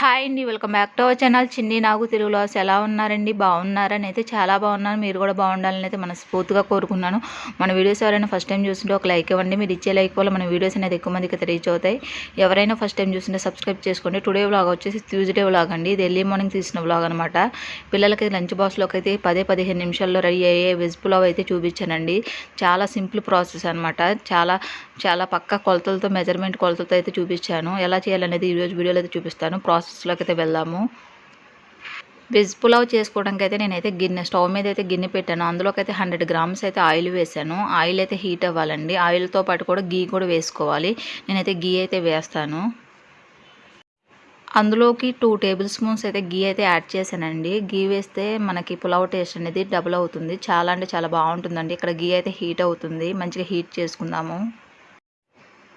Hi అండి welcome back to our channel. Chinni Nagu తెలుగులో ఎలా ఉన్నారండి? బాగున్నారని అయితే చాలా బాగున్నాను. మీరు కూడా బాగుండాలని అయితే మనస్ఫూర్తిగా కోరుకున్నాను. మన వీడియోస్ ఎవరైనా ఫస్ట్ టైం చూస్తుంటే ఒక లైక్ ఇవ్వండి. మీరు ఇచ్చే లైక్ వల్ల మన వీడియోస్ అనేది ఎక్కువ మందికి అయితే రీచ్ అవుతాయి. ఎవరైనా ఫస్ట్ టైం చూస్తుంటే సబ్స్క్రైబ్ చేసుకోండి. టుడే వ్లాగ్ వచ్చేసి ట్యూస్డే వ్లాగ్ అండి. ఇది ఎర్లీ మార్నింగ్ తీసిన వ్లాగ్ అనమాట పిల్లలకి లంచ్ బాక్స్లోకి అయితే పదే పదిహేను నిమిషాల్లో రెడీ అయ్యే వెజ్ పులావ్ అయితే చూపించానండి. చాలా సింపుల్ ప్రాసెస్ అనమాట చాలా చాలా పక్క కొలతలతో మెజర్మెంట్ కొలతలతో అయితే చూపించాను. ఎలా చేయాలనేది ఈరోజు వీడియోలో అయితే చూపిస్తాను. ప్రాసెస్ ప్రాసెస్లోకి అయితే వెళ్దాము. వెజ్ పులావ్ చేసుకోవడానికి అయితే నేనైతే గిన్నె స్టవ్ మీద అయితే గిన్నె పెట్టాను. అందులోకైతే హండ్రెడ్ గ్రామ్స్ అయితే ఆయిల్ వేసాను. ఆయిల్ అయితే హీట్ అవ్వాలండి. ఆయిల్తో పాటు కూడా గీ కూడా వేసుకోవాలి. నేనైతే గీ అయితే వేస్తాను. అందులోకి టూ టేబుల్ స్పూన్స్ అయితే గీ అయితే యాడ్ చేశానండి. గీ వేస్తే మనకి పులావ్ టేస్ట్ అనేది డబుల్ అవుతుంది. చాలా అంటే చాలా బాగుంటుందండి. ఇక్కడ గీ అయితే హీట్ అవుతుంది. మంచిగా హీట్ చేసుకుందాము.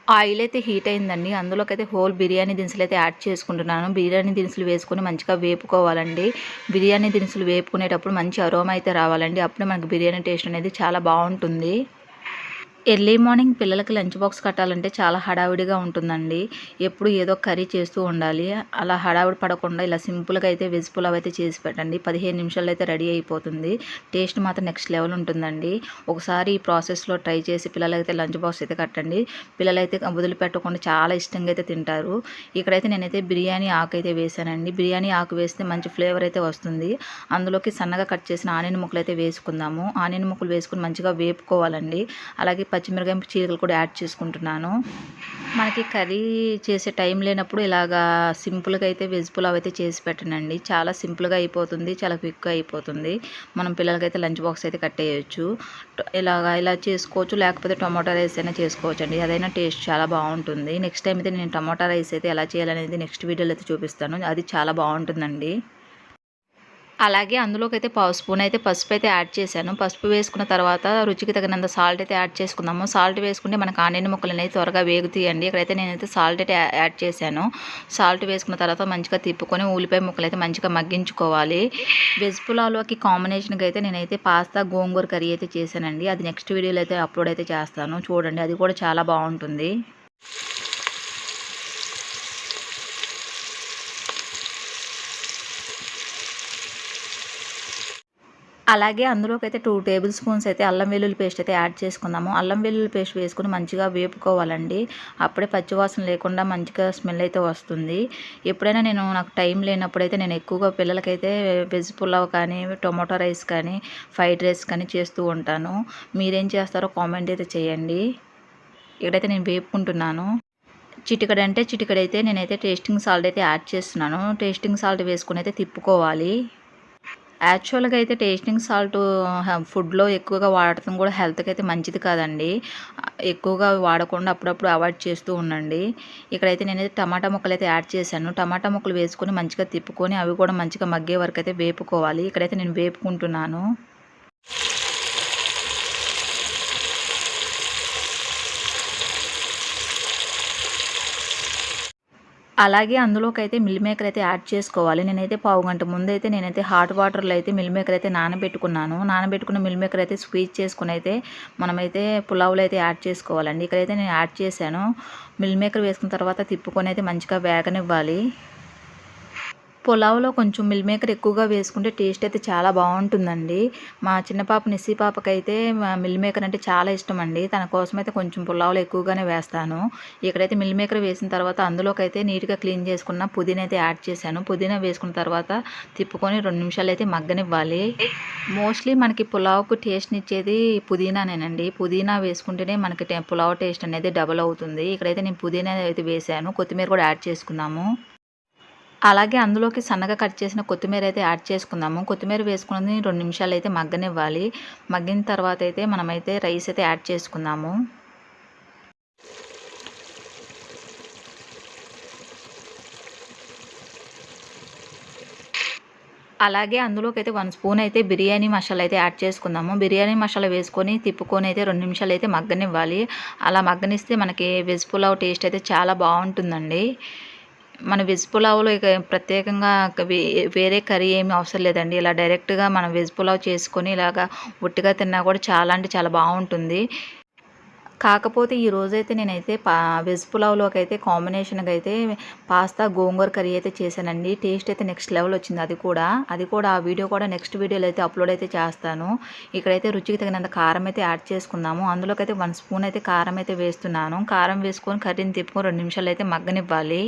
ఆయిల్ అయితే హీట్ అయిందండి. అందులోకి అయితే హోల్ బిర్యానీ దినుసులు అయితే యాడ్ చేసుకుంటున్నాను. బిర్యానీ దినుసులు వేసుకొని మంచిగా వేపుకోవాలండి. బిర్యానీ దినుసులు వేపుకునేటప్పుడు మంచి అరోమా అయితే రావాలండి. అప్పుడు మనకు బిర్యానీ టేస్ట్ అనేది చాలా బాగుంటుంది. ఎర్లీ మార్నింగ్ పిల్లలకి లంచ్ బాక్స్ కట్టాలంటే చాలా హడావిడిగా ఉంటుందండి. ఎప్పుడు ఏదో కర్రీ చేస్తూ ఉండాలి. అలా హడావిడి పడకుండా ఇలా సింపుల్గా అయితే వెజ్ పులావ్ అయితే చేసి పెట్టండి. పదిహేను నిమిషాలు అయితే రెడీ అయిపోతుంది. టేస్ట్ మాత్రం నెక్స్ట్ లెవెల్ ఉంటుందండి. ఒకసారి ఈ ప్రాసెస్లో ట్రై చేసి పిల్లలైతే లంచ్ బాక్స్ అయితే కట్టండి. పిల్లలైతే వదిలిపెట్టకుండా చాలా ఇష్టంగా అయితే తింటారు. ఇక్కడైతే నేనైతే బిర్యానీ ఆకు అయితే వేసానండి. బిర్యానీ ఆకు వేస్తే మంచి ఫ్లేవర్ అయితే వస్తుంది. అందులోకి సన్నగా కట్ చేసిన ఆనియన్ ముక్కలు అయితే వేసుకుందాము. ఆనియన్ ముక్కలు వేసుకుని మంచిగా వేపుకోవాలండి. అలాగే పచ్చిమిరకాయ చీరలు కూడా యాడ్ చేసుకుంటున్నాను. మనకి కర్రీ చేసే టైం లేనప్పుడు ఇలాగా సింపుల్గా అయితే వెజ్ పులావ్ అయితే చేసి పెట్టనండి. చాలా సింపుల్గా అయిపోతుంది చాలా క్విక్గా అయిపోతుంది. మనం పిల్లలకైతే లంచ్ బాక్స్ అయితే కట్టేయచ్చు. ఇలాగా ఇలా చేసుకోవచ్చు లేకపోతే టమాటా రైస్ అయినా చేసుకోవచ్చు అండి అదైనా టేస్ట్ చాలా బాగుంటుంది. నెక్స్ట్ టైం అయితే నేను టమాటా రైస్ అయితే ఎలా చేయాలనేది నెక్స్ట్ వీడియోలో అయితే చూపిస్తాను. అది చాలా బాగుంటుందండి. అలాగే అందులోకి అయితే పావు స్పూన్ అయితే పసుపు అయితే యాడ్ చేశాను. పసుపు వేసుకున్న తర్వాత రుచికి తగినంత సాల్ట్ అయితే యాడ్ చేసుకుందాము. సాల్ట్ వేసుకుంటే మనకు ఆనియన్ ముక్కలు అనేది త్వరగా వేగుతాయండి. ఇక్కడైతే నేనైతే సాల్ట్ అయితే యాడ్ చేశాను. సాల్ట్ వేసుకున్న తర్వాత మంచిగా తిప్పుకొని ఉల్లిపాయ ముక్కలు అయితే మంచిగా మగ్గించుకోవాలి. వెజ్ పులాలోకి కాంబినేషన్గా అయితే నేనైతే పాస్తా గోంగూర కర్రీ అయితే చేశానండి. అది నెక్స్ట్ వీడియోలో అయితే అప్లోడ్ అయితే చేస్తాను. చూడండి అది కూడా చాలా బాగుంటుంది. అలాగే అందులోకి అయితే టూ టేబుల్ స్పూన్స్ అయితే అల్లం వెల్లుల్లి పేస్ట్ అయితే యాడ్ చేసుకుందాము. అల్లం వెల్లుల్లి పేస్ట్ వేసుకుని మంచిగా వేపుకోవాలండి. అప్పుడే పచ్చివాసన లేకుండా మంచిగా స్మెల్ అయితే వస్తుంది. ఎప్పుడైనా నేను నాకు టైం లేనప్పుడు అయితే నేను ఎక్కువగా పిల్లలకైతే వెజ్ పులావ్ కానీ టొమాటో రైస్ కానీ ఫ్రైడ్ రైస్ కానీ చేస్తూ ఉంటాను. మీరేం చేస్తారో కామెంట్ అయితే చేయండి. ఇక్కడైతే నేను వేపుకుంటున్నాను. చిటికడ అంటే చిటికడైతే నేనైతే టేస్టింగ్ సాల్ట్ అయితే యాడ్ చేస్తున్నాను. టేస్టింగ్ సాల్ట్ వేసుకుని అయితే తిప్పుకోవాలి. యాక్చువల్గా అయితే టేస్టింగ్ సాల్ట్ ఫుడ్లో ఎక్కువగా వాడటం కూడా హెల్త్కి అయితే మంచిది కాదండి. ఎక్కువగా వాడకుండా అప్పుడప్పుడు అవాయిడ్ చేస్తూ ఉండండి. ఇక్కడైతే నేనైతే టమాటా ముక్కలు అయితే యాడ్ చేశాను. టమాటా ముక్కలు వేసుకొని మంచిగా తిప్పుకొని అవి కూడా మంచిగా మగ్గే వరకు అయితే వేపుకోవాలి. ఇక్కడైతే నేను వేపుకుంటున్నాను. అలాగే అందులోకి అయితే మిల్ మేకర్ అయితే యాడ్ చేసుకోవాలి. నేనైతే పావు గంట ముందైతే నేనైతే హాట్ వాటర్లో అయితే మిల్ మేకర్ అయితే నానబెట్టుకున్నాను. నానబెట్టుకున్న మిల్ మేకర్ అయితే స్క్వీజ్ చేసుకుని అయితే మనమైతే పులావులు అయితే యాడ్ చేసుకోవాలండి. ఇక్కడైతే నేను యాడ్ చేశాను. మిల్ మేకర్ వేసుకున్న తర్వాత తిప్పుకొని అయితే మంచిగా వేగనివ్వాలి. పులావ్లో కొంచెం మిల్ మేకర్ ఎక్కువగా వేసుకుంటే టేస్ట్ అయితే చాలా బాగుంటుందండి. మా చిన్న పాప నిస్సి పాపకైతే మిల్ మేకర్ అంటే చాలా ఇష్టం అండి తన కోసం అయితే కొంచెం పులావ్లో ఎక్కువగానే వేస్తాను. ఇక్కడైతే మిల్ మేకర్ వేసిన తర్వాత అందులోకైతే నీట్గా క్లీన్ చేసుకున్న పుదీనా అయితే యాడ్ చేశాను. పుదీనా వేసుకున్న తర్వాత తిప్పుకొని రెండు నిమిషాలు అయితే మగ్గనివ్వాలి. మోస్ట్లీ మనకి పులావ్కు టేస్ట్నిచ్చేది పుదీనానేనండి. పుదీనా వేసుకుంటేనే మనకి పులావ్ టేస్ట్ అనేది డబల్ అవుతుంది. ఇక్కడైతే నేను పుదీనా అయితే వేసాను కొత్తిమీర కూడా యాడ్ చేసుకున్నాము అలాగే అందులోకి సన్నగా కట్ చేసిన కొత్తిమీర అయితే యాడ్ చేసుకుందాము. కొత్తిమీర వేసుకుని రెండు నిమిషాలు అయితే మగ్గనివ్వాలి. మగ్గిన తర్వాత అయితే మనమైతే రైస్ అయితే యాడ్ చేసుకుందాము. అలాగే అందులోకి అయితే వన్ స్పూన్ అయితే బిర్యానీ మసాలా అయితే యాడ్ చేసుకుందాము. బిర్యానీ మసాలా వేసుకొని తిప్పుకొని అయితే రెండు నిమిషాలు అయితే మగ్గనివ్వాలి. అలా మగ్గనిస్తే మనకి వెజ్ పులావ్ టేస్ట్ అయితే చాలా బాగుంటుందండి. మన వెజ్ పులావ్లో ఇక ప్రత్యేకంగా వేరే కర్రీ ఏమీ అవసరం లేదండి. ఇలా డైరెక్ట్గా మనం వెజ్ పులావ్ చేసుకొని ఇలాగా ఉట్టిగా తిన్నా కూడా చాలా అంటే చాలా బాగుంటుంది. కాకపోతే ఈ రోజైతే నేనైతే పా వెజ్ పులావ్లోకి అయితే కాంబినేషన్గా అయితే పాస్తా గోంగూర కర్రీ అయితే చేశానండి. టేస్ట్ అయితే నెక్స్ట్ లెవెల్ వచ్చింది అది కూడా. అది కూడా ఆ వీడియో కూడా నెక్స్ట్ వీడియోలో అయితే అప్లోడ్ అయితే చేస్తాను. ఇక్కడైతే రుచికి తగినంత కారం అయితే యాడ్ చేసుకున్నాము అందులోకి అయితే వన్ స్పూన్ అయితే కారం అయితే వేస్తున్నాను. కారం వేసుకొని కర్రీని తిప్పుకొని రెండు నిమిషాలు అయితే మగ్గనివ్వాలి.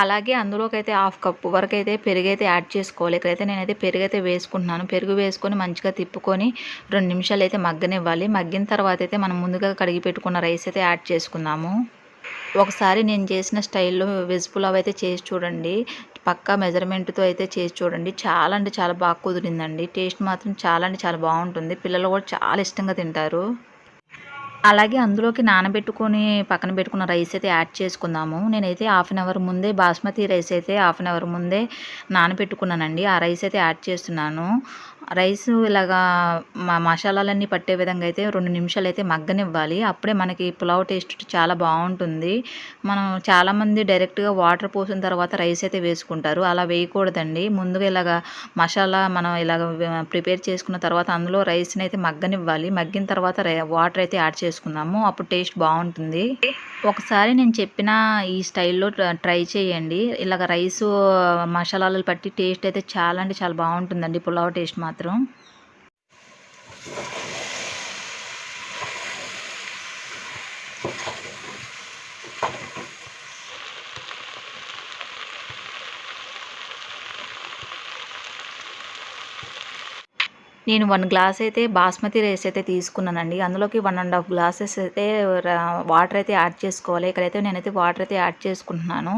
అలాగే అందులోకి అయితే హాఫ్ కప్పు వరకు అయితే పెరుగు అయితే యాడ్ చేసుకోవాలి. ఇక్కడైతే నేనైతే పెరుగు అయితే వేసుకుంటున్నాను. పెరుగు వేసుకొని మంచిగా తిప్పుకొని రెండు నిమిషాలు అయితే మగ్గనివ్వాలి. మగ్గిన తర్వాత అయితే మనం ముందుగా కడిగి పెట్టుకున్న రైస్ అయితే యాడ్ చేసుకుందాము. ఒకసారి నేను చేసిన స్టైల్లో వెజ్ పులావ్ అయితే చేసి చూడండి. పక్కా మెజర్మెంట్తో అయితే చేసి చూడండి. చాలా అంటే చాలా బాగా కుదిరిందండి. టేస్ట్ మాత్రం చాలా అంటే చాలా బాగుంటుంది. పిల్లలు కూడా చాలా ఇష్టంగా తింటారు. అలాగే అందులోకి నానబెట్టుకొని పక్కన పెట్టుకున్న రైస్ అయితే యాడ్ చేసుకుందాము. నేనైతే హాఫ్ అన్ అవర్ ముందే బాస్మతి రైస్ అయితే హాఫ్ అన్ అవర్ ముందే నానబెట్టుకున్నానండి. ఆ రైస్ అయితే యాడ్ చేస్తున్నాను. రైస్ ఇలాగా మా మసాలాలన్నీ పట్టే విధంగా అయితే రెండు నిమిషాలు అయితే మగ్గనివ్వాలి. అప్పుడే మనకి పులావ్ టేస్ట్ చాలా బాగుంటుంది మనం చాలామంది డైరెక్ట్గా వాటర్ పోసిన తర్వాత రైస్ అయితే వేసుకుంటారు. అలా వేయకూడదండి. ముందుగా ఇలాగా మసాలా మనం ఇలాగ ప్రిపేర్ చేసుకున్న తర్వాత అందులో రైస్ని అయితే మగ్గనివ్వాలి. మగ్గిన తర్వాత వాటర్ అయితే యాడ్ చేసుకుందాము. అప్పుడు టేస్ట్ బాగుంటుంది ఒకసారి నేను చెప్పిన ఈ స్టైల్లో ట్రై చేయండి. ఇలాగ రైస్ మసాలాలు పట్టి టేస్ట్ అయితే చాలా అంటే చాలా బాగుంటుందండి. పులావ్ టేస్ట్ మాత్రం. నేను వన్ గ్లాస్ అయితే బాస్మతి రైస్ అయితే తీసుకున్నానండి. అందులోకి వన్ అండ్ హాఫ్ గ్లాసెస్ అయితే వాటర్ అయితే యాడ్ చేసుకోవాలి. ఇక్కడైతే నేనైతే వాటర్ అయితే యాడ్ చేసుకుంటున్నాను.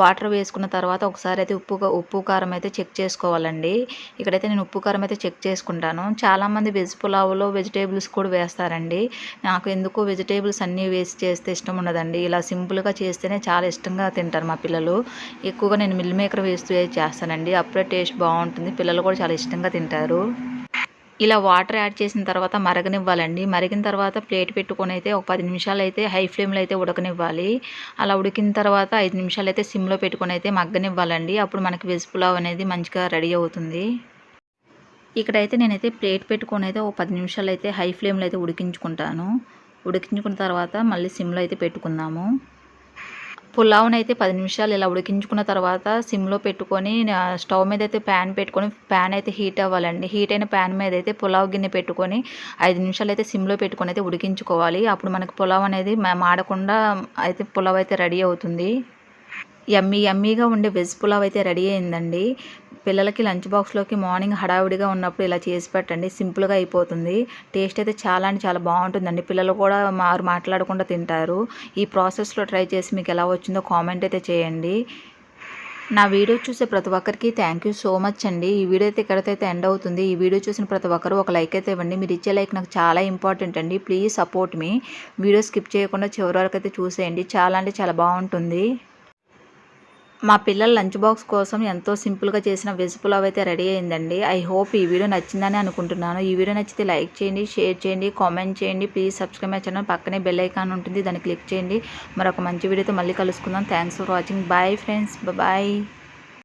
వాటర్ వేసుకున్న తర్వాత ఒకసారి అయితే ఉప్పు ఉప్పు కారం అయితే చెక్ చేసుకోవాలండి. ఇక్కడైతే నేను ఉప్పు కారం అయితే చెక్ చేసుకుంటాను. చాలామంది వెజ్ పులావ్లో వెజిటేబుల్స్ కూడా వేస్తారండి. నాకు ఎందుకు వెజిటేబుల్స్ అన్నీ వేసి చేస్తే ఇష్టం ఉండదండి. ఇలా సింపుల్గా చేస్తేనే చాలా ఇష్టంగా తింటారు మా పిల్లలు. ఎక్కువగా నేను మిల్ మేకర్ వేస్తూ చేస్తానండి. అప్పుడే టేస్ట్ బాగుంటుంది. పిల్లలు కూడా చాలా ఇష్టంగా తింటారు. ఇలా వాటర్ యాడ్ చేసిన తర్వాత మరగనివ్వాలండి. మరిగిన తర్వాత ప్లేట్ పెట్టుకొని అయితే ఒక పది నిమిషాలు అయితే హై ఫ్లేమ్లో అయితే ఉడకనివ్వాలి. అలా ఉడికిన తర్వాత ఐదు నిమిషాలు అయితే సిమ్లో పెట్టుకొని అయితే మగ్గనివ్వాలండి. అప్పుడు మనకి వెజ్ పులావ్ అనేది మంచిగా రెడీ అవుతుంది. ఇక్కడైతే నేనైతే ప్లేట్ పెట్టుకొని అయితే ఒక పది నిమిషాలు అయితే హై ఫ్లేమ్లో అయితే ఉడికించుకుంటాను. ఉడికించుకున్న తర్వాత మళ్ళీ సిమ్లో అయితే పెట్టుకుందాము. పులావ్ని అయితే పది నిమిషాలు ఇలా ఉడికించుకున్న తర్వాత సిమ్లో పెట్టుకొని స్టవ్ మీద అయితే ప్యాన్ పెట్టుకొని ప్యాన్ అయితే హీట్ అవ్వాలండి. హీట్ అయిన ప్యాన్ మీద అయితే పులావ్ గిన్నె పెట్టుకొని ఐదు నిమిషాలు అయితే సిమ్లో పెట్టుకొని అయితే ఉడికించుకోవాలి. అప్పుడు మనకి పులావ్ అనేది మాడకుండా అయితే పులావ్ అయితే రెడీ అవుతుంది. యమ్మీ యమ్మీగా ఉండే వెజ్ పులావ్ అయితే రెడీ అయిందండి. పిల్లలకి లంచ్ బాక్స్లోకి మార్నింగ్ హడావిడిగా ఉన్నప్పుడు ఇలా చేసి పెట్టండి. సింపుల్గా అయిపోతుంది. టేస్ట్ అయితే చాలా అంటే చాలా బాగుంటుందండి. పిల్లలు కూడా మారు మాట్లాడకుండా తింటారు. ఈ ప్రాసెస్లో ట్రై చేసి మీకు ఎలా వచ్చిందో కామెంట్ అయితే చేయండి. నా వీడియో చూసే ప్రతి ఒక్కరికి థ్యాంక్ యూ సో మచ్ అండి. ఈ వీడియో అయితే ఎక్కడైతే ఎండ్ అవుతుంది. ఈ వీడియో చూసిన ప్రతి ఒక్కరు ఒక లైక్ అయితే ఇవ్వండి. మీరు ఇచ్చే లైక్ నాకు చాలా ఇంపార్టెంట్ అండి. ప్లీజ్ సపోర్ట్ మీ. వీడియో స్కిప్ చేయకుండా చివరి వరకు అయితే చూసేయండి. చాలా అంటే చాలా బాగుంటుంది. మా పిల్లల లంచ్ బాక్స్ కోసం ఎంతో సింపుల్గా చేసిన వెజ్ పులావ్ అయితే రెడీ అయిందండి. ఐ హోప్ ఈ వీడియో నచ్చిందని అనుకుంటున్నాను. ఈ వీడియో నచ్చితే లైక్ చేయండి షేర్ చేయండి కామెంట్ చేయండి. Please subscribe channel. పక్కనే బెల్ ఐకాన్ ఉంటుంది దాన్ని క్లిక్ చేయండి. మరొక మంచి వీడియోతో మళ్ళీ కలుసుకుందాం. Thanks for watching. Bye friends. Bye